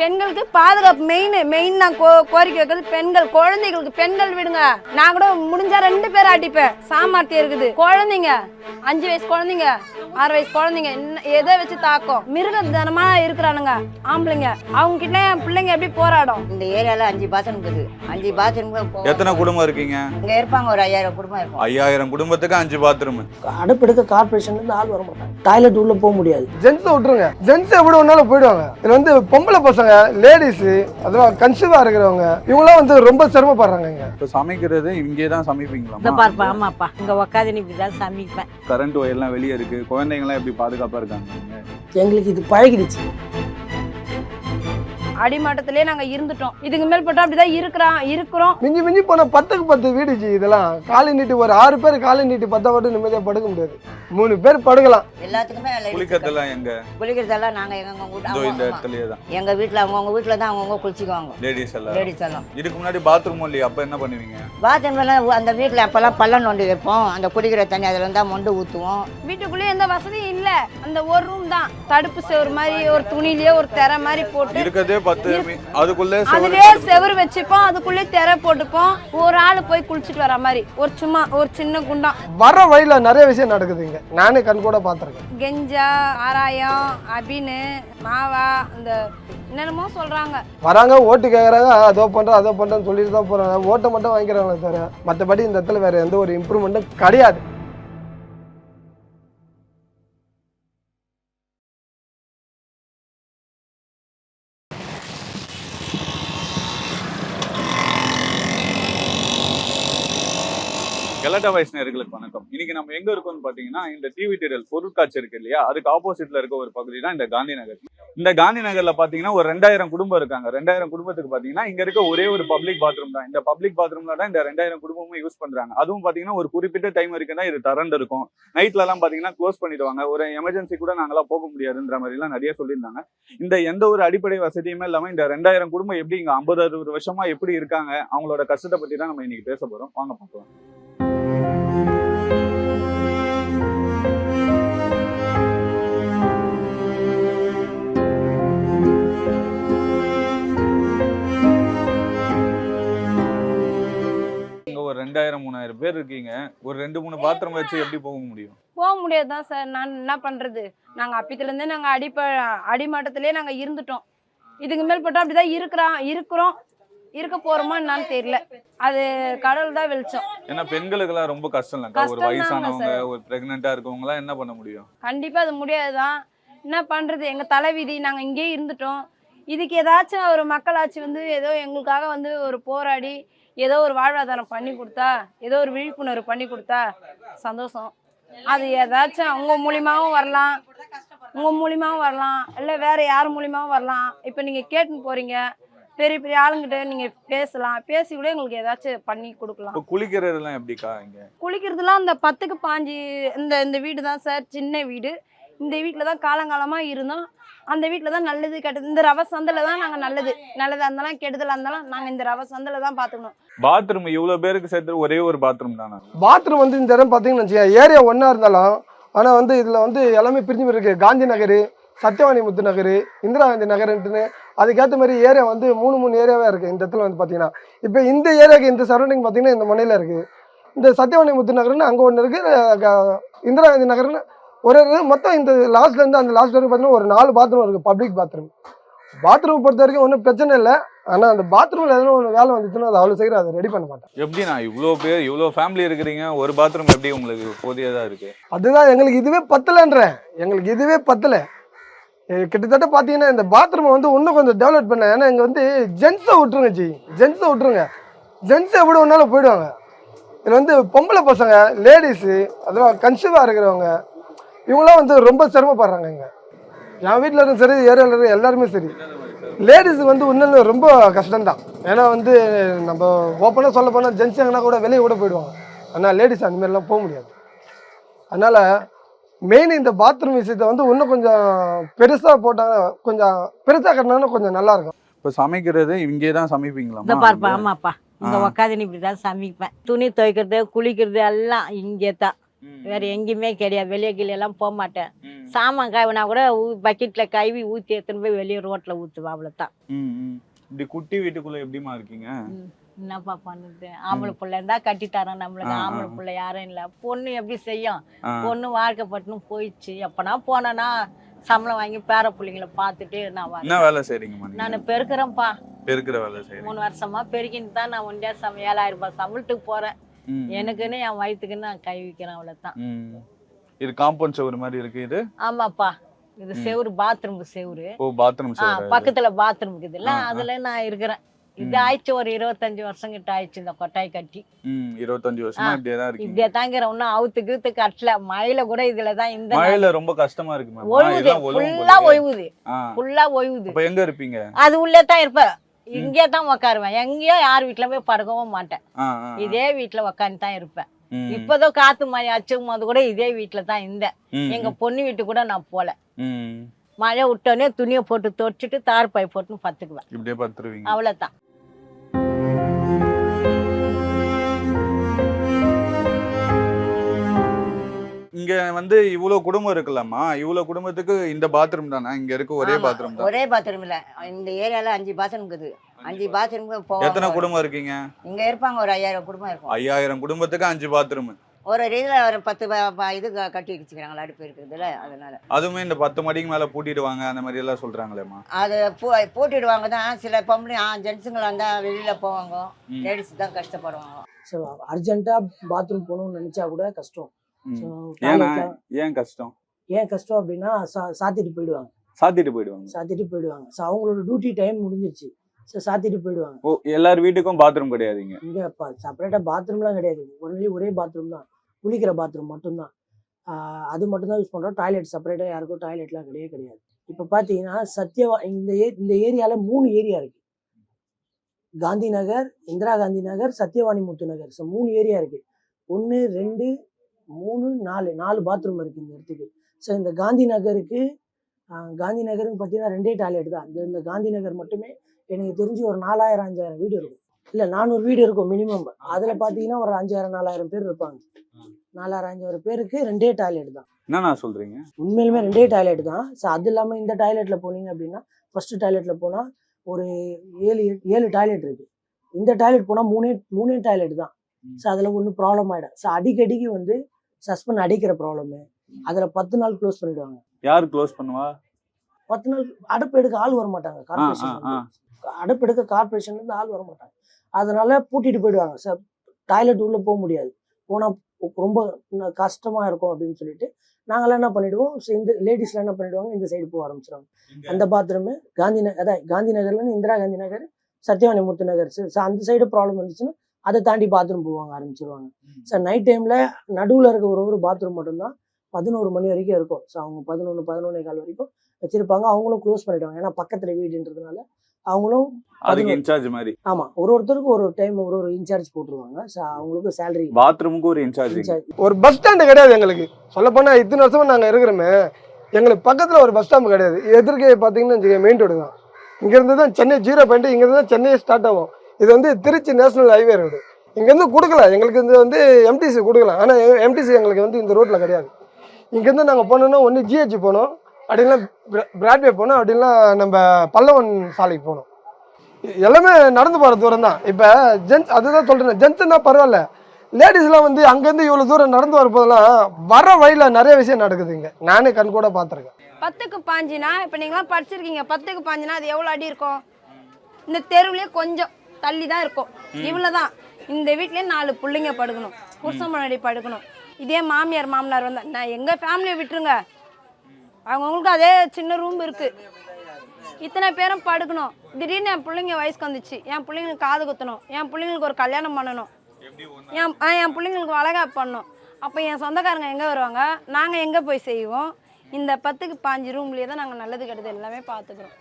பெண்களுக்கு பாதுகாப்பு main main நான் கோ- கோரிக்கை வைக்கிறது. பெண்கள் குழந்தைகளுக்கு பெண்கள் விடுங்க. நான் கூட முடிஞ்சா ரெண்டு பேர் அடிப்பேன். சாமர்த்தியம் இருக்குது. குழந்தைங்க அஞ்சு வயசு குழந்தைங்க ஆறு வயசு குழந்தைங்க என்ன- எதை வச்சு தாக்கும்? மிருக தனமா இருக்கிறானுங்க ஆம்பளைங்க. அவங்க கிட்ட என் பிள்ளைங்க எப்படி போராடும்? இந்த ஏரியால அஞ்சு பாத்ரூம் இருக்குது. அஞ்சு பாத்ரூம் எத்தனை குடும்பம் இருக்கீங்க? இங்க இருப்பாங்க ஒரு ஐயாயிரம் குடும்பம் இருக்கும். ஐயாயிரம் குடும்பத்துக்கு அஞ்சு பாத்ரூம். அடுப்பெடுக்க கார்பரேஷன்ல இருந்து ஆள் வர மாட்டாங்க டாய்லெட் உள்ள போக முடியாது. ஜென்ஸை விட்டுருங்க. ஜென்ஸ் எப்படி வேணாலும் போயிடுவாங்க. இதுல வந்து பொம்பளை பசங்க லேடிஸ் அதுவும் கன்சீவா இருக்கிறவங்க இவங்களாம் வந்து ரொம்ப சிரமப்படுறாங்க இங்க. இப்போ சமைக்கிறது இங்கே தான் இந்த சமைப்பீங்களா பார்ப்பா ஆமாப்பா. இங்க உக்காந்து நீ இப்படிதான் சமைப்பேன் கரண்ட் ஒயர்லாம் வெளியே இருக்கு. குழந்தைங்களாம் எப்படி பாதுகாப்பா இருக்காங்க? எங்களுக்கு இது பழகிடுச்சு. அடிமட்டத்திலே நாங்க இருந்துட்டோம். இதுக்கு மேல் போட்டா அப்படிதான் இருக்கிறோம் இருக்கிறோம். மிஞ்சி மிஞ்சி போன பத்துக்கு பத்து வீடு ஜி இதெல்லாம். காலை நீட்டி ஒரு ஆறு பேர் காலை நீட்டி பத்தா மட்டும் நிம்மதியா படுக்க முடியாது. மூணு பேர் படுக்கலாம். எல்லாத்துக்குமே குளிக்கிறதெல்லாம் எங்க? குளிக்கிறதெல்லாம் நாங்க எங்க வீட்டு இந்த இடத்துலயே தான். எங்க வீட்டுல அவங்கவுங்க வீட்டுல தான் அவங்கவுங்க குளிச்சுக்குவாங்க. லேடிஸ் எல்லாம். லேடிஸ் எல்லாம். இதுக்கு முன்னாடி பாத்ரூம் இல்லையா? அப்ப என்ன பண்ணுவீங்க? பாத்ரூம் எல்லாம் அந்த வீட்டுல அப்பெல்லாம் பள்ளம் நோண்டி வைப்போம். அந்த குடிக்கிற தண்ணி அதுல இருந்தா மொண்டு ஊத்துவோம். வீட்டுக்குள்ளேயே எந்த வசதியும் இல்ல. அந்த ஒரு ரூம் தான். தடுப்பு செவரு மாதிரி ஒரு துணியிலேயே ஒரு திரை மாதிரி போட்டு இருக்கதே பத்து அதுக்குள்ளே சுவர் அதுலயே செவுரு வச்சுப்போம் அதுக்குள்ளே திரை போட்டுப்போம். ஒரு ஆள் போய் குளிச்சுட்டு வர மாதிரி. ஒரு சும்மா ஒரு சின்ன குண்டம் வர வழியில நிறைய விஷயம் நடக்குது இங்க. நானே கண் கூட பாத்திருக்கேன் கெஞ்சா ஆராயம் அபினு மாவா இந்த என்னென்னமோ சொல்றாங்க. வராங்க ஓட்டு கேக்குறாங்க அதோ பண்றேன் அதோ பண்றேன்னு சொல்லிட்டு தான் போறாங்க. ஓட்டை மட்டும் வாங்கிக்கிறாங்களே தவிர மற்றபடி இந்த இடத்துல வேற எந்த ஒரு இம்ப்ரூவ்மெண்ட்டும் கிடையாது. கலட்ட வயசு நேர்களுக்கு வணக்கம். இன்னைக்கு நம்ம எங்க இருக்கோம்னு பாத்தீங்கன்னா இந்த டிவி டீரியல் பொருட்காட்சி இருக்கு இல்லையா? அதுக்கு ஆப்போசிட்ல இருக்க ஒரு பகுதி தான் இந்த காந்தி நகர். இந்த காந்தி நகர்ல பாத்தீங்கன்னா ஒரு ரெண்டாயிரம் குடும்பம் இருக்காங்க. ரெண்டாயிரம் குடும்பத்துக்கு பாத்தீங்கன்னா இங்க இருக்க ஒரே ஒரு பப்ளிக் பாத்ரூம் தான். இந்த பப்ளிக் பாத்ரூம்ல தான் இந்த ரெண்டாயிரம் குடும்பமும் யூஸ் பண்றாங்க. அதுவும் பாத்தீங்கன்னா ஒரு குறிப்பிட்ட டைம் வரைக்கும் தான் இது திறந்து இருக்கும் நைட்ல எல்லாம் பாத்தீங்கன்னா க்ளோஸ் பண்ணிடுவாங்க. ஒரு எமர்ஜென்சி கூட நாங்களாம் போக முடியாதுன்ற மாதிரி எல்லாம் நிறைய சொல்லியிருந்தாங்க. இந்த எந்த ஒரு அடிப்படை வசதியுமே இல்லாம இந்த ரெண்டாயிரம் குடும்பம் எப்படி இங்க ஐம்பது அறுபது வருஷமா எப்படி இருக்காங்க? அவங்களோட கஷ்டத்தை பத்தி தான் நம்ம இன்னைக்கு பேச போறோம். வாங்க பார்க்கலாம். ஒரு ரெண்டாயிரம் மூணாயிரம் பேர் இருக்கீங்க. ஒரு ரெண்டு மூணு பாத்திரம் வச்சு எப்படி போக முடியும்? போக முடியாதுதான் சார். நான் என்ன பண்றது? நாங்க அப்பத்துல இருந்தே நாங்க அடிப்ப அடிமட்டத்திலே நாங்க இருந்துட்டோம். இதுக்கு மேல் போட்டா அப்படிதான் இருக்கிறோம் இருக்கிறோம். இருக்க போறோமா என்னன்னு தெரியல. அது கடவுள் தான் வெளிச்சம். ஏன்னா பெண்களுக்கு எல்லாம் ரொம்ப கஷ்டம் இல்லக்கா ஒரு வயசானவங்க. ஒரு பிரெக்னெண்டா இருக்கவங்க எல்லாம் என்ன பண்ண முடியும்? கண்டிப்பா அது முடியாதுதான். என்ன பண்றது? எங்க தலைவிதி நாங்க இங்கேயே இருந்துட்டோம். இதுக்கு ஏதாச்சும் ஒரு மக்களாட்சி வந்து ஏதோ எங்களுக்காக வந்து ஒரு போராடி ஏதோ ஒரு வாழ்வாதாரம் பண்ணி கொடுத்தா ஏதோ ஒரு விழிப்புணர்வு பண்ணி கொடுத்தா சந்தோஷம். அது ஏதாச்சும் உங்க மூலியமாவும் வரலாம். உங்க மூலியமாவும் வரலாம். இல்லை வேற யார் மூலியமாவும் வரலாம். இப்போ நீங்க கேட்டுன்னு போறீங்க. பெரிய பெரிய ஆளுங்கிட்ட நீங்க பேசலாம். பேசி கூட எங்களுக்கு ஏதாச்சும் பண்ணி கொடுக்கலாம். குளிக்கிறதுலாம் எப்படிக்கா இங்க? குளிக்கிறதுலாம் இந்த பத்துக்கு பாஞ்சு இந்த இந்த வீடு தான் சார். சின்ன வீடு. இந்த வீட்டில் தான் காலங்காலமாக இருந்தோம். அந்த வீட்டில் தான் நல்லது கெட்டது. இந்த ரவ சந்தில் தான் நாங்கள் நல்லது. நல்லதாக இருந்தாலும் கெடுதலாக இருந்தாலும் நாங்கள் இந்த ரவ சந்தில் தான் பார்த்துக்கணும் பாத்ரூம் இவ்வளவு பேருக்கு சேர்த்து ஒரே ஒரு பாத்ரூம் தானே? பாத்ரூம் வந்து இந்த இடம் பார்த்தீங்கன்னு வச்சுக்கோங்க ஏரியா ஒன்றா இருந்தாலும் ஆனால் வந்து இதில் வந்து எல்லாமே பிரிஞ்சு இருக்கு. காந்தி நகர் சத்யவாணி முத்து நகர் இந்திரா காந்தி நகர்ன்ட்டுன்னு அதுக்கேற்ற மாதிரி ஏரியா வந்து மூணு மூணு ஏரியாவே இருக்குது இந்த இடத்துல வந்து பார்த்தீங்கன்னா இப்போ இந்த ஏரியாவுக்கு இந்த சரௌண்டிங் பார்த்தீங்கன்னா இந்த முனையில் இருக்குது இந்த சத்யவாணி முத்து நகர்னு அங்கே ஒன்று இருக்குது இந்திரா காந்தி நகர்னு ஒரு ஒரு மொத்தம் இந்த லாஸ்ட்லேருந்து அந்த லாஸ்ட் வரைக்கும் பார்த்தீங்கன்னா ஒரு நாலு பாத்ரூம் இருக்குது பப்ளிக் பாத்ரூம் பாத்ரூம் பொறுத்த வரைக்கும் ஒன்றும் பிரச்சனை இல்லை. ஆனால் அந்த பாத்ரூமில் எதனா ஒரு வேலை வந்துச்சுன்னா அது அவ்வளோ சீக்கிரம் அதை ரெடி பண்ண மாட்டேன். எப்படி நான் இவ்வளோ பேர் இவ்வளோ ஃபேமிலி இருக்கிறீங்க ஒரு பாத்ரூம் எப்படி உங்களுக்கு போதியதா இருக்கு? அதுதான் எங்களுக்கு இதுவே பத்தலைன்றேன். எங்களுக்கு இதுவே பத்தலை. கிட்டத்தட்ட பார்த்தீங்கன்னா இந்த பாத்ரூமை வந்து இன்னும் கொஞ்சம் டெவலப் பண்ண. ஏன்னா இங்கே வந்து ஜென்ஸை விட்டுருங்க ஜி. ஜென்ஸை விட்டுருங்க. ஜென்ஸ் எப்படி ஒன்றாலும் போயிடுவாங்க. இதில் வந்து பொம்பளை பசங்க லேடிஸு அதுவும் கன்சீவாக இருக்கிறவங்க இவங்களாம் வந்து ரொம்ப சிரமப்படுறாங்க இங்கே. என் வீட்டில் இருக்கும் சரி ஏரியாவில் இருக்க எல்லாருமே சரி. லேடிஸ் வந்து இன்னும் ரொம்ப கஷ்டம்தான். ஏன்னா வந்து நம்ம ஓப்பனாக சொல்ல போனால் ஜென்ஸ் எங்கன்னா கூட வெளியே கூட போயிடுவாங்க. ஆனால் லேடிஸ் அந்த மாதிரிலாம் போக முடியாது. அதனால் மெயின் இந்த பாத்ரூம் விஷயத்தை வந்து இன்னும் கொஞ்சம் பெருசாக போட்டாங்க கொஞ்சம் பெருசாக கட்டினாங்கன்னா கொஞ்சம் நல்லா இருக்கும். இப்போ சமைக்கிறது இங்கே தான் இந்த சமைப்பீங்களா பார்ப்பா ஆமாப்பா. இங்க. உக்காந்து நீ இப்படிதான் சமைப்பேன். துணி துவைக்கிறது குளிக்கிறது எல்லாம் இங்கே தான் வேற எங்கேயுமே கிடையாது. வெளியே கீழே எல்லாம் போக மாட்டேன். சாமான் காய்வினா கூட பக்கெட்ல கழுவி ஊற்றி எடுத்துன்னு போய் வெளியே ரோட்ல ம், ம். இப்படி குட்டி வீட்டுக்குள்ள எப்படிமா இருக்கீங்க? என்னப்பா பண்ணுது ஆம்பளை பிள்ளை இருந்தா கட்டி தரோம் நம்மளுக்கு ஆம்பளை. பிள்ளை யாரும் இல்லை. பொண்ணு எப்படி செய்யும்? பொண்ணு வாழ்க்கைப்பட்டுன்னு போயிடுச்சு. எப்பனா போனேன்னா சம்பளம் வாங்கி பேர பிள்ளைங்கள பார்த்துட்டு நான் என்ன வேலை செய்றீங்கம்மா நீங்க? நான் பெருக்கிறேன்ப்பா. பெருக்கிற வேலை செய்றீங்க. மூணு வருஷமா பெருக்கின்னு தான் நான் ஒண்டியா சம ஏழாயிரம் ரூபாய் சம்பளத்துக்கு போறேன். எனக்குன்னு என் வயிற்றுக்குன்னு நான் கை வைக்கிறேன் அவ்வளவுதான். ம். இது காம்பவுண்ட் சுவர் மாதிரி இருக்கு இது? ஆமாப்பா. இது செவுரு பாத்ரூம் செவுரு. ஓ பாத்ரூம் சுவர் பக்கத்துல பாத்ரூம் இருக்குதுல்ல. அதுல நான் இருக்கிறேன். இது. ஆயிடுச்சு ஒரு இருபத்தஞ்சு வருஷம் கிட்ட ஆயிடுச்சு இந்த கொட்டாய் கட்டி. இருபத்தஞ்சு வருஷமா இப்படியே தான் இருக்கீங்க. இப்படியே தாங்கிற ஒன்னும் அவுத்து கீத்து கட்டல. மழையில கூட இதுல தான் இந்த மழையில ரொம்ப கஷ்டமா இருக்கு ஒழுகுது. ஃபுல்லா ஒழுகுது. ஃபுல்லா ஒழுகுது. எங்க இருப்பீங்க? அது உள்ளே தான் இருப்பேன். இங்கே தான் உக்காருவேன். எங்கேயோ யார் வீட்டுல போய் படுக்கவும் மாட்டேன். இதே வீட்டுல உக்காந்து தான் இருப்பேன். ம், இப்போதான் காத்து மழை அச்சுக்கும் போது கூட இதே வீட்டுல தான் இருந்தேன் எங்க பொண்ணு வீட்டுக்கு கூட நான் போல. மழை விட்டோடனே துணியை போட்டு துவைச்சிட்டு தார் பை போட்டுன்னு பத்துக்குவேன். அவ்வளவுதான். இங்க வந்து இவ்வளவு குடும்பம் இருக்குல்லம்மா. இவ்வளவு குடும்பத்துக்கு இந்த பாத்ரூம் தானே? இங்க இருக்க ஒரே ஆமா, பாத்ரூம் தான். ஒரே பாத்ரூம் இல்ல. இந்த ஏரியால அஞ்சு பாத்ரூம் இருக்குது. அஞ்சு பாத்ரூம் எத்தனை குடும்பம் இருக்கீங்க? இங்க இருப்பாங்க. ஒரு ஐயாயிரம் குடும்பம் இருக்கும். ஐயாயிரம் குடும்பத்துக்கு அஞ்சு பாத்ரூம் ஒரு இதுல ஒரு பத்து ப- ப- இது க- கட்டி வச்சுக்கிறாங்களா அடுப்பு இருக்குதுல அதனால. அதுவுமே இந்த பத்து மடிக்கு மேல பூட்டிடுவாங்க அந்த மாதிரி எல்லாம் சொல்றாங்களேம்மா. அது பூ போட்டுடுவாங்க தான். சில பொம்பளை ஆ ஜென்ஸுங்களா இருந்தா வெளியில போவாங்க. ம். லேடிஸ் தான் கஷ்டப்படுவாங்க. ஸோ அர்ஜென்ட்டாக பாத்ரூம் போகணும்னு நினச்சா கூட கஷ்டம். ஏன் கஷ்டம்? ஏன் கஷ்டம் அப்படின்னா சாத்திட்டு போயிடுவாங்க. சாத்திட்டு போயிடுவாங்க. சாத்திட்டு போயிடுவாங்க. ஸோ அவங்களோட டியூட்டி டைம் முடிஞ்சிருச்சு. ஸோ சாத்திட்டு போயிடுவாங்க. ஓ எல்லார் வீட்டுக்கும் பாத்ரூம் கிடையாதுங்க இங்கே. செப்பரேட்டாக பாத்ரூம்லாம் கிடையாது. ஒன்லி ஒரே பாத்ரூம் தான். குளிக்கிற பாத்ரூம் மட்டும்தான். அது மட்டும்தான் யூஸ் பண்ணுறோம் டாய்லெட் செப்பரேட்டாக யாருக்கும் டாய்லெட்லாம் கிடையவே கிடையாது. இப்போ பார்த்தீங்கன்னா சத்யவா இந்த ஏ இந்த ஏரியாவில் மூணு ஏரியா இருக்கு. காந்தி நகர் இந்திரா காந்தி நகர் சத்யவாணி முத்து நகர். ஸோ மூணு ஏரியா இருக்கு. ஒன்று ரெண்டு மூணு நாலு நாலு பாத்ரூம் இருக்கு இந்த இடத்துக்கு. ஸோ இந்த காந்தி நகருக்கு காந்தி நகருன்னு பார்த்தீங்கன்னா ரெண்டே டாய்லெட் தான். இந்த இந்த காந்தி நகர் மட்டுமே எனக்கு தெரிஞ்சு ஒரு நாலாயிரம் அஞ்சாயிரம் வீடு இருக்கும். இல்லை நானூறு வீடு இருக்கும் மினிமம் அதில் பார்த்தீங்கன்னா ஒரு அஞ்சாயிரம் நாலாயிரம் பேர் இருப்பாங்க. நாலாயிரம் அஞ்சாயிரம் பேருக்கு ரெண்டே டாய்லெட் தான். என்னண்ணா சொல்றீங்க? உண்மையிலுமே ரெண்டே டாய்லெட் தான். ஸோ அது இல்லாமல் இந்த டாய்லெட்ல போனீங்க அப்படின்னா ஃபர்ஸ்ட் டாய்லெட்ல போனால் ஒரு ஏழு ஏழு டாய்லெட் இருக்கு. இந்த டாய்லெட் போனால் மூணே மூணே டாய்லெட் தான். ஸோ அதில் ஒன்றும் ப்ராப்ளம் ஆகிடும் ஸோ அடிக்கடிக்கு வந்து சஸ்பெண்ட் அடிக்கிற ப்ராப்ளமு அதில் பத்து நாள் க்ளோஸ் பண்ணிடுவாங்க. யார் க்ளோஸ் பண்ணுவா? பத்து நாள் அடுப்பு எடுக்க ஆள் வர மாட்டாங்க. கார்பரேஷன். அடுப்பு எடுக்க கார்பரேஷன்ல இருந்து ஆள் வர மாட்டாங்க. அதனால பூட்டிட்டு போயிடுவாங்க. சார் டாய்லெட் உள்ள போக முடியாது. போனா ரொம்ப கஷ்டமா இருக்கும் அப்படின்னு சொல்லிட்டு நாங்களாம் என்ன பண்ணிடுவோம்? இந்த லேடிஸ்லாம் என்ன பண்ணிடுவாங்க? இந்த சைடு போக ஆரம்பிச்சிருவாங்க. அந்த பாத்ரூம் காந்தி நகர் அதான் காந்தி நகர்ல இருந்து இந்திரா காந்தி நகர் சத்யவாணி முத்து நகர். ஸோ அந்த சைடு ப்ராப்ளம் வந்துச்சுன்னா அதை தாண்டி பாத்ரூம் போவாங்க ஆரம்பிச்சிருவாங்க. சார் நைட் டைம்ல நடுவில் இருக்க ஒரு ஒரு பாத்ரூம் மட்டும்தான் பதினோரு மணி வரைக்கும் இருக்கும். ஸோ அவங்க பதினொன்று பதினொன்னே கால் வரைக்கும் வச்சிருப்பாங்க. அவங்களும் க்ளோஸ் பண்ணிடுவாங்க. ஏன்னா பக்கத்துல வீடுன்றதுனால அவங்களும் அதுக்கு இன்சார்ஜ் மாதிரி. ஆமா ஒரு ஒருத்தருக்கும் ஒரு டைம் ஒரு ஒரு இன்சார்ஜ் போட்டுருவாங்க. ஸோ அவங்களுக்கு சேலரி பாத்ரூமுக்கு ஒரு இன்சார்ஜ் இன்சார்ஜ் ஒரு பஸ் ஸ்டாண்டு கிடையாது எங்களுக்கு. சொல்ல போனா இத்தனை வருஷமா நாங்க இருக்கிறோமே. எங்களுக்கு பக்கத்துல ஒரு பஸ் ஸ்டாண்ட் கிடையாது. எதிர்க்கே பாத்தீங்கன்னா மெயின் ரோடு தான். இங்க இருந்து தான் சென்னை ஜீரோ பாயிண்ட் இங்க இருந்து தான் சென்னையே ஸ்டார்ட் ஆகும். இது வந்து திருச்சி நேஷனல் ஹைவே ரோடு இங்கேருந்து கொடுக்கல எங்களுக்கு இது வந்து எம்டிசி கொடுக்கலாம். ஆனால் எம்டிசி எங்களுக்கு வந்து இந்த ரோட்டில் கிடையாது. இங்கேருந்து நாங்கள் போனோம்னா ஒன்று ஜிஹெச் போனோம். அப்படின்லாம் பிராட்வே போனோம். அப்படின்லாம் நம்ம பல்லவன் சாலைக்கு போனோம். எல்லாமே நடந்து போகிற தூரம் தான். இப்போ ஜென்ஸ் அதுதான் சொல்கிறேன் ஜென்ஸ்னா பரவாயில்ல. லேடிஸ்லாம் வந்து அங்கேருந்து இவ்வளோ தூரம் நடந்து வரப்போதெல்லாம் வர வழியில் நிறைய விஷயம் நடக்குது இங்கே. நானே கண் கூட பார்த்துருக்கேன். பத்துக்கு பாஞ்சுனா இப்போ நீங்களாம் படிச்சிருக்கீங்க. பத்துக்கு பாஞ்சுனா அது எவ்வளோ அடி இருக்கும்? இந்த தெருவுலேயே கொஞ்சம் தள்ளி தான் இருக்கும். இவ்வளோ தான் இந்த வீட்லயே நாலு பிள்ளைங்க படுக்கணும். புருஷன் முன்னாடி படுக்கணும். இதே மாமியார் மாமனார் வந்தா நான் எங்கள் ஃபேமிலியை விட்டுருங்க. அவங்கவுங்களுக்கு அதே சின்ன ரூம் இருக்கு. இத்தனை பேரும் படுக்கணும். திடீர்னு என் பிள்ளைங்க வயசுக்கு வந்துச்சு. என் பிள்ளைங்களுக்கு காது குத்தணும். என் பிள்ளைங்களுக்கு ஒரு கல்யாணம் பண்ணணும். என் என் பிள்ளைங்களுக்கு வளகாப்பு பண்ணணும். அப்போ என் சொந்தக்காரங்க எங்கே வருவாங்க? நாங்கள் எங்கே போய் செய்வோம்? இந்த பத்துக்கு பாஞ்சு ரூம்லேயே தான் நாங்கள் நல்லது கெட்டது எல்லாமே பார்த்துக்குறோம்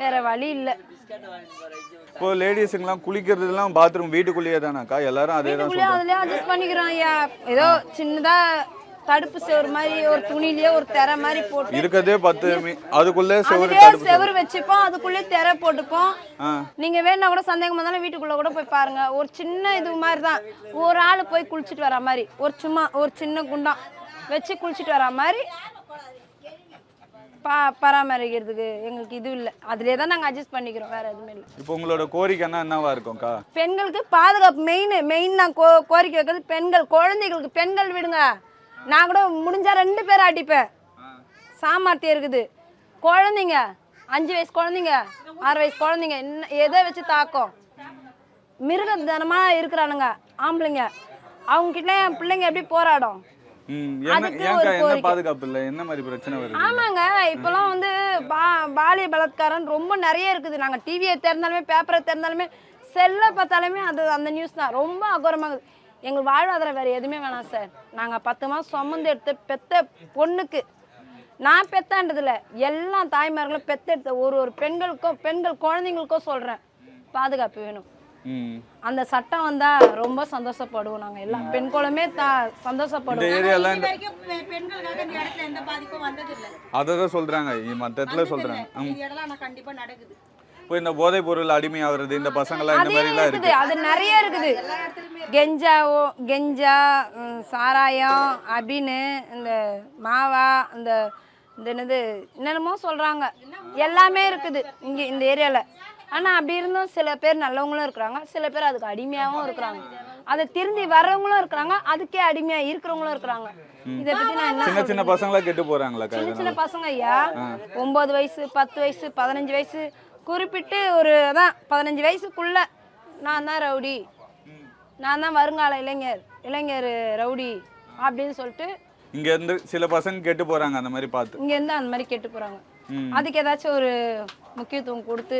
வேற வழி இல்லை. இப்போ லேடிஸுங்கெல்லாம் குளிக்கிறதுலாம் பாத்ரூம் வீட்டுக்குள்ளேயே தானாக்கா? எல்லாரும் அதே தான் சொல்றாங்க. அதுலேயே அட்ஜஸ்ட் பண்ணிக்கிறோம் ஐயா. ஏதோ சின்னதாக தடுப்பு செவரு மாதிரி ஒரு துணியிலேயே ஒரு திரை மாதிரி போட்டு இருக்கதே பத்து மீ- அதுக்குள்ளே செவரு அதுலயே தடுப்பு செவரு வச்சுப்போம் அதுக்குள்ளே திரை போட்டுப்போம். ஆ. நீங்க வேணா கூட சந்தேகமா இருந்தாலும் வீட்டுக்குள்ள கூட போய் பாருங்க. ஒரு சின்ன இது மாதிரி தான் ஒரு ஆள் போய் குளிச்சுட்டு வர மாதிரி. ஒரு சும்மா ஒரு சின்ன குண்டம் வச்சு குளிச்சுட்டு வர மாதிரி. பா பராமரிக்கிறதுக்கு எங்களுக்கு இது இல்லை. அதுலேயே தான் நாங்கள் அட்ஜஸ்ட் பண்ணிக்கிறோம். வேற எதுவுமே இல்லை. இப்போ உங்களோட கோரிக்கைன்னா என்னவா இருக்கும்க்கா? பெண்களுக்கு பாதுகாப்பு மெயின் மெயின் நான் கோ கோரிக்கை வைக்கிறது பெண்கள் குழந்தைகளுக்கு பெண்கள் விடுங்க. நான் கூட முடிஞ்சா ரெண்டு பேரும் அடிப்பேன். சாமர்த்தியம் இருக்குது. குழந்தைங்க அஞ்சு வயசு குழந்தைங்க ஆறு வயசு குழந்தைங்க என்ன எதை வச்சு தாக்கம்? மிருகத்தனமாக இருக்கிறானுங்க ஆம்பளைங்க. அவங்க கிட்ட என் பிள்ளைங்க எப்படி போராடும்? பாதுகாப்பு இல்லை? என்ன மாதிரி பிரச்சனை வருது? ஆமாங்க இப்போலாம் வந்து பாலிய பலாத்காரம் ரொம்ப நிறைய இருக்குது. நாங்கள் டிவியை திறந்தாலுமே பேப்பரை திறந்தாலுமே செல்லை பார்த்தாலுமே அது அந்த நியூஸ் தான். ரொம்ப அகோரமாகுது எங்களுக்கு வாழ்வாதாரம் வேறு எதுவுமே வேணாம் சார் நாங்கள் பத்து மாதம் சுமந்து எடுத்து பெத்த பொண்ணுக்கு நான் பெத்தான்றதில்ல எல்லா தாய்மார்களும் பெத்தெடுத்த ஒரு ஒரு பெண்களுக்கும் பெண்கள் குழந்தைங்களுக்கும் சொல்கிறேன் பாதுகாப்பு வேணும். அந்த சட்டம் வந்தா ரொம்ப சந்தோஷப்படுவோம் நாங்கள் எல்லாம். பெண் இந்த சந்தோஷப்படுவோம் ஏரியாலாம் இந்த பெண்களுக்காக இந்த இடத்துல எந்த பாதிப்பும் வந்ததில்லை. அதை தான் சொல்றாங்க. மற்ற இடத்துல சொல்றாங்க இப்போ இந்த போதைப் பொருள் அடிமையாகிறது இந்த பசங்களாம் இந்த மாதிரிலாம் இருக்குது. இருக்கு. அது நிறைய இருக்குது. கெஞ்சாவோ கெஞ்சா சாராயம் அபினு இந்த மாவா இந்த இந்த என்னது என்னென்னமோ சொல்றாங்க. எல்லாமே இருக்குது இங்க இந்த ஏரியால. ஆனா அப்படி இருந்தும் சில பேர் நல்லவங்களும் இருக்கிறாங்க. சில பேர் அதுக்கு அடிமையாவும் இருக்கிறாங்க. அதை திருந்தி வர்றவங்களும் இருக்கிறாங்க. அதுக்கே அடிமையா இருக்கிறவங்களும் இருக்கிறாங்க. இதை பத்தி நான் என்ன சின்ன சின்ன? பசங்களா கெட்டு போறாங்களாக்கா சின்ன சின்ன பசங்க ஐயா. ஒன்பது வயசு பத்து வயசு பதினஞ்சு வயசு. குறிப்பிட்டு ஒரு அதான் பதினஞ்சு வயசுக்குள்ள நான் தான் ரவுடி. நான் தான் வருங்கால இளைஞர் இளைஞர் ரவுடி அப்படின்னு சொல்லிட்டு இங்க இருந்து சில பசங்க கெட்டு போறாங்க அந்த மாதிரி பார்த்து. இங்க இருந்து அந்த மாதிரி கெட்டு போறாங்க. அதுக்கு ஏதாச்சும் ஒரு முக்கியத்துவம் கொடுத்து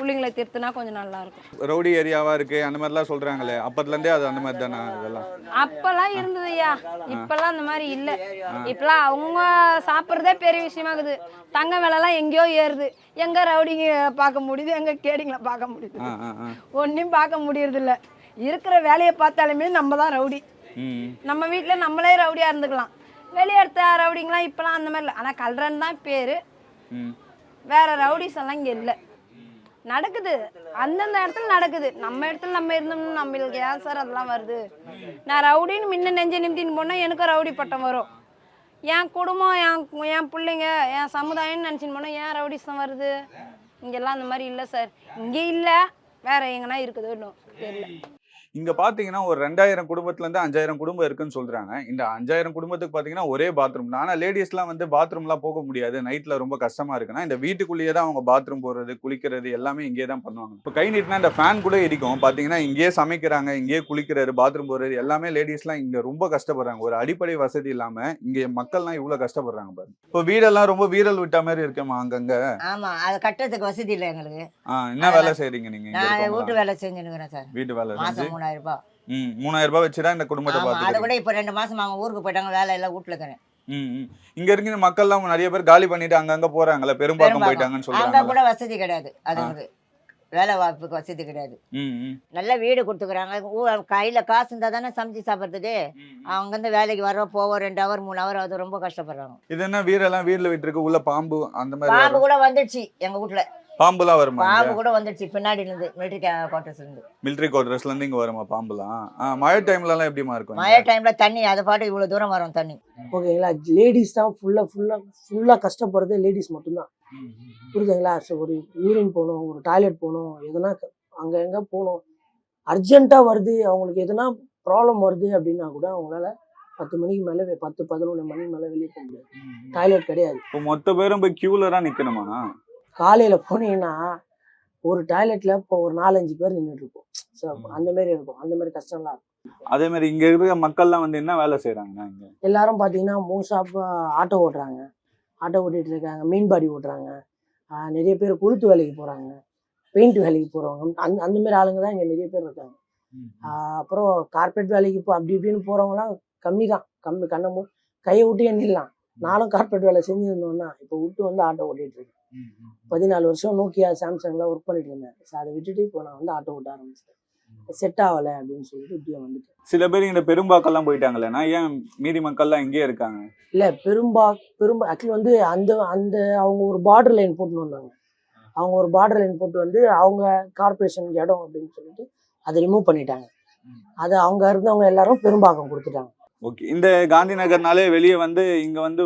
பிள்ளைங்களை திருத்தினா கொஞ்சம் நல்லா இருக்கும் ரவுடி ஏரியாவா இருக்கு அந்த மாதிரிலாம் சொல்றாங்களே. அப்பத்துல இருந்தே அது அந்த மாதிரி தானே இதெல்லாம்? அப்பெல்லாம் இருந்தது ஐயா இப்பெல்லாம் அந்த மாதிரி இல்ல. இப்பெல்லாம் அவங்க சாப்பிட்றதே பெரிய விஷயமா இருக்குது தங்க விலைலாம் எங்கேயோ ஏறுது. எங்க ரவுடிங்க பார்க்க முடியுது எங்க கேடிங்களை பார்க்க முடியுது. ஒன்றையும் பார்க்க முடியறது இல்ல இருக்கிற வேலையை பார்த்தாலுமே நம்ம தான் ரவுடி. நம்ம வீட்டில் நம்மளே ரவுடியாக இருந்துக்கலாம். வெளியே எடுத்த ரவுடிங்களாம் இப்போலாம் அந்த மாதிரி இல்லை. ஆனால் கல்றன் தான் பேர். வேற ரவுடிஸ் எல்லாம் இங்கே இல்லை. நடக்குது. அந்தந்த இடத்துல நடக்குது. நம்ம இடத்துல நம்ம இருந்தோம்னு நம்மளுக்கு ஏன் சார் அதெல்லாம் வருது? நான் ரவுடின்னு முன்ன நெஞ்ச நிமித்தின்னு போனால் எனக்கும் ரவுடி பட்டம் வரும். என் குடும்பம் என் என் பிள்ளைங்க என் சமுதாயம்னு நினச்சின்னு போனால் ஏன் ரவுடிசம் வருது? இங்கெல்லாம் அந்த மாதிரி இல்லை சார். இங்கே இல்லை வேற எங்கன்னா இருக்குதோ இன்னும் தெரியல. இங்க பாத்தீங்கன்னா ஒரு ரெண்டாயிரம் குடும்பத்துல இருந்து அஞ்சாயிரம் குடும்பம் இருக்குன்னு சொல்றாங்க. இந்த அஞ்சாயிரம் குடும்பத்துக்கு பாத்தீங்கன்னா ஒரே பாத்ரூம் தான். ஆனா லேடிஸ் எல்லாம் வந்து பாத்ரூம்லாம் போக முடியாது. நைட்ல ரொம்ப கஷ்டமா இருக்குன்னா இந்த வீட்டுக்குள்ளேயே தான் அவங்க பாத்ரூம் போறது குளிக்கிறது எல்லாமே இங்கே தான் பண்ணுவாங்க. இப்போ கை நீட்டினா இந்த ஃபேன் கூட இடிக்கும். பாத்தீங்கன்னா இங்கேயே சமைக்கிறாங்க இங்கேயே குளிக்கிறது பாத்ரூம் போறது எல்லாமே லேடிஸ்லாம் இங்க ரொம்ப கஷ்டப்படுறாங்க. ஒரு அடிப்படை வசதி இல்லாம இங்க மக்கள்லாம் இவ்வளவு கஷ்டப்படுறாங்க பாருங்க இப்போ வீடெல்லாம் ரொம்ப வீரல் விட்ட மாதிரி இருக்கேமா அங்கங்க? ஆமா அது கட்டுறதுக்கு வசதி இல்லை எங்களுக்கு. என்ன வேலை செய்றீங்க நீங்க? வீட்டு வேலை செஞ்சுனுக்குறேன் சார். வீட்டு வேலை செஞ்சு? மூணாயிரம் ரூபாய் ம் மூணாயிரம் ரூபாய் வச்சுதான் இந்த குடும்பத்தை ஆமா அதை கூட இப்போ ரெண்டு மாசம் அவங்க ஊருக்கு போயிட்டாங்க வேலை எல்லாம் வீட்டுல இருக்கிறேன் ம். இங்க இருக்கிற மக்கள்லாம் நிறைய பேர் காலி பண்ணிட்டு அங்கங்க போறாங்கல்ல பெரும்பாக்கம் போயிட்டாங்கன்னு அங்க சொல்றாங்க கூட வசதி கிடையாது அதுங்களுக்கு வேலை வாய்ப்புக்கு வசதி கிடையாது. நல்ல வீடு கொடுத்துக்கிறாங்க கையில காசு இருந்தா தானே சமைச்சு சாப்பிட்றதுக்கு. அவங்க வந்து வேலைக்கு வர போவோம் ரெண்டு ஹவர் மூணு ஹவர் அது ரொம்ப கஷ்டப்படுறாங்க. இது என்ன வீரெல்லாம் வீட்டுல விட்டுருக்கு உள்ள பாம்பு அந்த மாதிரி பாம்பு. கூட வந்துடுச்சு எங்க வீட்டுல பாம்புலாம் வருமா பாம்பு கூட வந்துடுச்சு. பின்னாடி இருந்து மிலிட்டரி குவார்டர்ஸ்ல இருந்து. மிலிட்டரி குவார்டர்ஸ்ல இருந்து இங்க வருமா பாம்புலாம்? மழை டைம்ல எல்லாம் எப்படிமா இருக்கும் மழை டைம்ல தண்ணி அது பாட்டு இவ்வளவு தூரம் வரும் தண்ணி. ஓகேங்களா லேடிஸ் தான் ஃபுல்லாக ஃபுல்லாக ஃபுல்லாக கஷ்டப்படுறது லேடிஸ் மட்டும்தான். புரியுதுங்களா? ஒரு யூரின் போகணும் ஒரு டாய்லெட் போகணும் எதுனா அங்கே எங்கே போகணும். அர்ஜென்ட்டாக வருது அவங்களுக்கு எதுனா ப்ராப்ளம் வருது அப்படின்னா கூட அவங்களால பத்து மணிக்கு மேலே பத்து பதினொன்று மணி மேலே வெளியே போக முடியாது. டாய்லெட் கிடையாது. இப்போ மொத்த பேரும் போய் கியூல தான் நிக்கணுமா? காலையில் போனீங்கன்னா ஒரு டாய்லெட்டில் இப்போ ஒரு நாலஞ்சு பேர் நின்றுட்டு இருப்போம் ஸோ அந்த மாதிரி இருக்கும். அந்த மாதிரி கஷ்டம்லாம் இருக்கும். அதே மாதிரி இங்க இருக்கிற மக்கள்லாம் வந்து என்ன வேலை செய்யறாங்க இங்க? எல்லாரும் பார்த்தீங்கன்னா மோஸ்ட் ஆட்டோ ஓட்டுறாங்க. ஆட்டோ ஓட்டிட்டு இருக்காங்க மீன்பாடி ஓட்டுறாங்க. நிறைய பேர் கொளுத்து வேலைக்கு போகிறாங்க பெயிண்ட் வேலைக்கு போகிறவங்க அந்த அந்த மாதிரி ஆளுங்க தான் இங்கே நிறைய பேர் இருக்காங்க. அப்புறம் கார்பெட் வேலைக்கு இப்போ அப்படி இப்படின்னு போகிறவங்களாம் கம்மி தான். கம்மி கண்ணை மூ கையை விட்டு எண்ணிடலாம். நானும் கார்பெட் வேலை செஞ்சுருந்தோன்னா இப்போ விட்டு வந்து ஆட்டோ ஓட்டிட்டு இருக்கேன். பதினாலு வருஷம் நோக்கியா சாம்சங்லாம் ஒர்க் பண்ணிட்டு இருந்தேன். ஸோ அதை விட்டுட்டு இப்போ நான் வந்து ஆட்டோ ஓட்ட ஆரம்பிச்சிட்டேன். செட் ஆகலை அப்படின்னு சொல்லிட்டு இப்படியே வந்துட்டேன். சில பேர் இந்த பெரும்பாக்கெல்லாம் போயிட்டாங்களேண்ணா ஏன் மீதி மக்கள்லாம் இங்கே இருக்காங்க? இல்லை பெரும்பா பெரும்பா ஆக்சுவலி வந்து அந்த அந்த அவங்க ஒரு பார்டர் லைன் போட்டுன்னு வந்தாங்க. அவங்க ஒரு பார்டர் லைன் போட்டு வந்து அவங்க கார்பரேஷன் இடம் அப்படின்னு சொல்லிட்டு அதை ரிமூவ் பண்ணிட்டாங்க. அதை அவங்க இருந்தவங்க எல்லாரும் பெரும்பாக்கம் கொடுத்துட்டாங்க. ஓகே. இந்த காந்தி நகர்னாலே வெளியே வந்து இங்க வந்து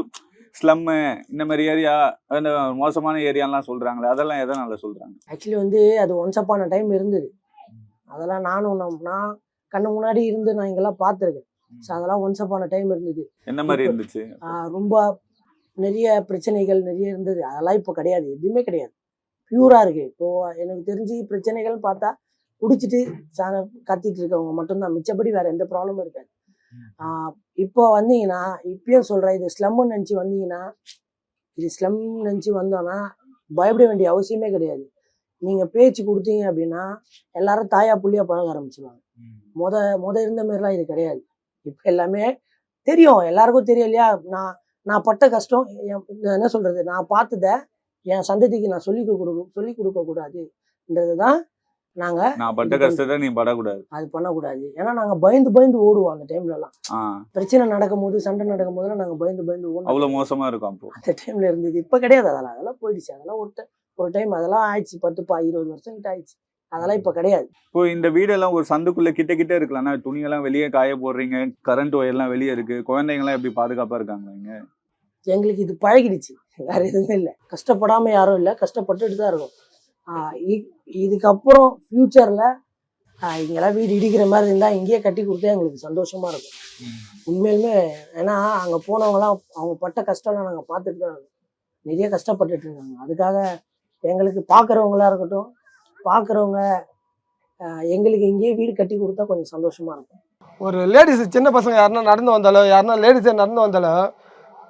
ஸ்லம்மு இந்த மாதிரி ஏரியா அந்த மோசமான ஏரியாலாம் சொல்றாங்களே அதெல்லாம் எதனால சொல்றாங்க? ஆக்சுவலி வந்து அது ஒன்ஸ் அப்பான டைம் இருந்தது. அதெல்லாம் நானும் நம்- நான் கண்ணு முன்னாடி இருந்து நான் இங்கெல்லாம் பார்த்துருக்கேன். ஸோ அதெல்லாம் ஒன்ஸ் அப்பான டைம் இருந்தது. என்ன மாதிரி இருந்துச்சு? ரொம்ப நிறைய பிரச்சனைகள் நிறைய இருந்தது. அதெல்லாம் இப்போ கிடையாது எதுவுமே கிடையாது. பியூரா இருக்கு. இப்போ எனக்கு தெரிஞ்சு பிரச்சனைகள் பார்த்தா குடிச்சிட்டு சாண கத்திட்டு இருக்கவங்க மட்டும்தான். மிச்சப்படி வேற எந்த ப்ராப்ளமும் இருக்காது. இப்போ வந்தீங்கன்னா இப்பயும் சொல்றேன் இது ஸ்லம்னு நினச்சி வந்தீங்கன்னா இது ஸ்லம் நினச்சி வந்தோன்னா பயப்பட வேண்டிய அவசியமே கிடையாது. நீங்க பேச்சு கொடுத்தீங்க அப்படின்னா எல்லாரும் தாயா புள்ளியா பழக ஆரம்பிச்சிருவாங்க. முத முத இருந்த மாதிரிலாம் இது கிடையாது. இப்போ எல்லாமே தெரியும். எல்லாருக்கும் தெரியும் இல்லையா? நான் நான் பட்ட கஷ்டம் என்ன சொல்றது? நான் பார்த்தத என் சந்ததிக்கு நான் சொல்லி கொடுக்க சொல்லி கொடுக்க கூடாதுன்றது தான் நாங்க நான் பட்ட கஷ்டத்தை நீ படக்கூடாது. அது பண்ணக்கூடாது. ஏன்னா நாங்க பயந்து பயந்து ஓடுவோம் அந்த டைம்ல எல்லாம். பிரச்சனை நடக்கும் போது சண்டை நடக்கும் போதெல்லாம் நாங்க பயந்து பயந்து ஓடுவோம். அவ்வளவு மோசமா இருக்கும் அப்போ. அந்த டைம்ல இருந்தது. இப்ப கிடையாது. அதெல்லாம் அதெல்லாம் போயிடுச்சு. அதெல்லாம் ஒரு ஒரு டைம் அதெல்லாம் ஆயிடுச்சு. பத்து பா இருபது வருஷம் கிட்ட ஆயிடுச்சு. அதெல்லாம் இப்ப கிடையாது. இப்போ இந்த வீடெல்லாம் ஒரு சந்துக்குள்ள கிட்ட கிட்ட இருக்கலாம்னா துணியெல்லாம் வெளியே காய போடுறீங்க. கரண்ட் ஒயர்லாம் வெளியே இருக்கு. குழந்தைங்கலாம் எப்படி பாதுகாப்பா இருக்காங்க எங்களுக்கு இது பழகிடுச்சு. வேற எதுவுமே இல்லை. கஷ்டப்படாம யாரும் இல்லை. கஷ்டப்பட்டுட்டு தான் இருக்கும். இதுக்கப்புறம் ஃபியூச்சர்ல இங்கெல்லாம் வீடு இடிக்கிற மாதிரி இருந்தா இங்கேயே கட்டி கொடுத்தா எங்களுக்கு சந்தோஷமா இருக்கும். உண்மையிலுமே ஏன்னா அங்க போனவங்கலாம் அவங்க பட்ட கஷ்டம்லாம் நாங்க பார்த்துட்டு தான் நிறைய கஷ்டப்பட்டுட்டு இருக்காங்க அதுக்காக எங்களுக்கு பார்க்குறவங்களா இருக்கட்டும் பார்க்குறவங்க எங்களுக்கு இங்கேயே வீடு கட்டி கொடுத்தா கொஞ்சம் சந்தோஷமா இருக்கும். ஒரு லேடிஸ் சின்ன பசங்க யாருன்னா நடந்து வந்தாலோ யாருன்னா லேடிஸே நடந்து வந்தாலோ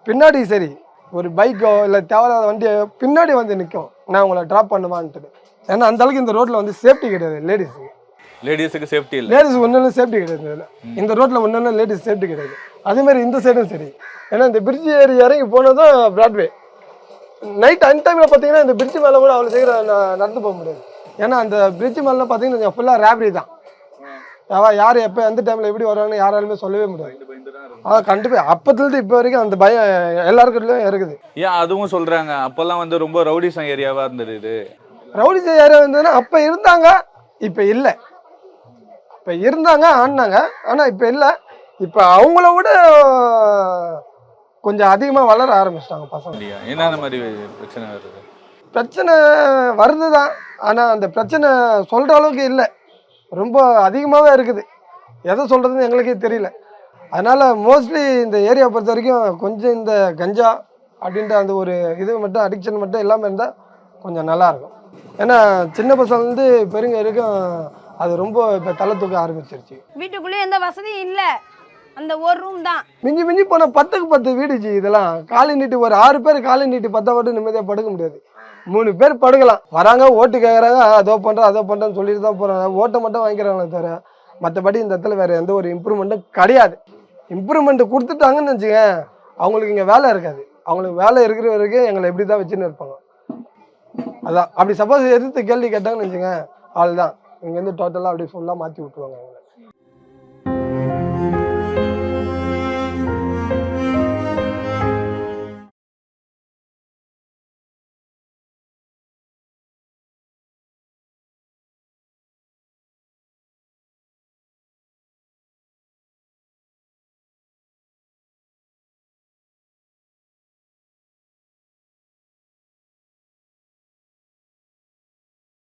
பின்னாடி சரி ஒரு பைக்கோ இல்லை தேவையில்லாத வண்டியோ பின்னாடி வந்து நிற்கும் நான் உங்களை ட்ராப் பண்ணுவான்ட்டு ஏன்னா அந்த அளவுக்கு இந்த ரோட்டில் வந்து சேஃப்டி கிடையாது லேடிஸுக்கு லேடிஸுக்கு சேஃப்டி இல்லை. லேடிஸ் ஒன்றும் சேஃப்டி கிடையாது. இந்த ரோட்டில் ஒன்றும் லேடிஸ் சேஃப்டி கிடையாது. அதே மாதிரி இந்த சைடும் சரி. ஏன்னா இந்த பிரிட்ஜ் ஏறி இறங்கி போனதும் பிராட்வே நைட் அன் டைமில் பார்த்தீங்கன்னா இந்த பிரிட்ஜ் மேலே கூட அவ்வளோ சீக்கிரம் நடந்து போக முடியாது. ஏன்னா அந்த பிரிட்ஜ் மேலாம் பார்த்தீங்கன்னா ஃபுல்லாக ரேப்ரி தான். யார் எப்போ எந்த டைமில் எப்படி வராங்கன்னு யாராலுமே சொல்லவே முடியாது. அதான் கண்டிப்பாக அப்பத்துலேருந்து இப்போ வரைக்கும் அந்த பயம் எல்லாருக்கிட்டையும் இருக்குது. ஏன் அதுவும் சொல்றாங்க. அப்பெல்லாம் வந்து ரொம்ப ரவுடிசம் ஏரியாவா இருந்தது இது. ரவுடி ஏரியா இருந்ததுன்னா அப்போ இருந்தாங்க இப்போ இல்லை. இப்போ இருந்தாங்க ஆடினாங்க ஆனால் இப்போ இல்லை. இப்போ அவங்கள விட கொஞ்சம் அதிகமாக வளர ஆரம்பிச்சிட்டாங்க பசங்க. என்னென்ன மாதிரி பிரச்சனை வருது? பிரச்சனை வருது தான் ஆனால் அந்த பிரச்சனை சொல்கிற அளவுக்கு இல்லை. ரொம்ப அதிகமாகவே இருக்குது. எதை சொல்கிறதுன்னு எங்களுக்கே தெரியல. அதனால் மோஸ்ட்லி இந்த ஏரியா பொறுத்த வரைக்கும் கொஞ்சம் இந்த கஞ்சா அப்படின்ற அந்த ஒரு இது மட்டும் அடிக்ஷன் மட்டும் இல்லாமல் இருந்தால் கொஞ்சம் நல்லாயிருக்கும் ஏன்னா சின்ன பசங்கள்லேருந்து பெருங்க வரைக்கும் அது ரொம்ப இப்போ தலை தூக்க ஆரம்பிச்சிருச்சு. வீட்டுக்குள்ளேயே எந்த வசதியும் இல்லை. அந்த ஒரு ரூம் தான். மிஞ்சி மிஞ்சி போனால் பத்துக்கு பத்து வீடு ஜி இதெல்லாம். காலை நீட்டி ஒரு ஆறு பேர் காலை நீட்டி பத்தா மட்டும் நிம்மதியாக படுக்க முடியாது. மூணு பேர் படுக்கலாம். வராங்க ஓட்டு கேட்குறாங்க அதோ பண்ணுறேன் அதோ பண்ணுறேன்னு சொல்லிட்டு தான் போகிறாங்க ஓட்டை மட்டும் வாங்கிக்கிறாங்களே தவிர மற்றபடி இந்த இடத்துல வேறு எந்த ஒரு இம்ப்ரூவ்மெண்ட்டும் கிடையாது. இம்ப்ரூவ்மெண்ட் கொடுத்துட்டாங்கன்னு வச்சுங்க அவங்களுக்கு இங்கே வேலை இருக்காது. அவங்களுக்கு வேலை இருக்கிற வரைக்கும் எங்களை எப்படி தான் வச்சுன்னு இருப்பாங்க. அதான் அப்படி சப்போஸ் எதிர்த்து கேள்வி கேட்டாங்கன்னு வச்சுங்க அவ்வளோதான் இங்கேருந்து டோட்டலாக அப்படியே ஃபுல்லாக மாற்றி விட்ருவாங்க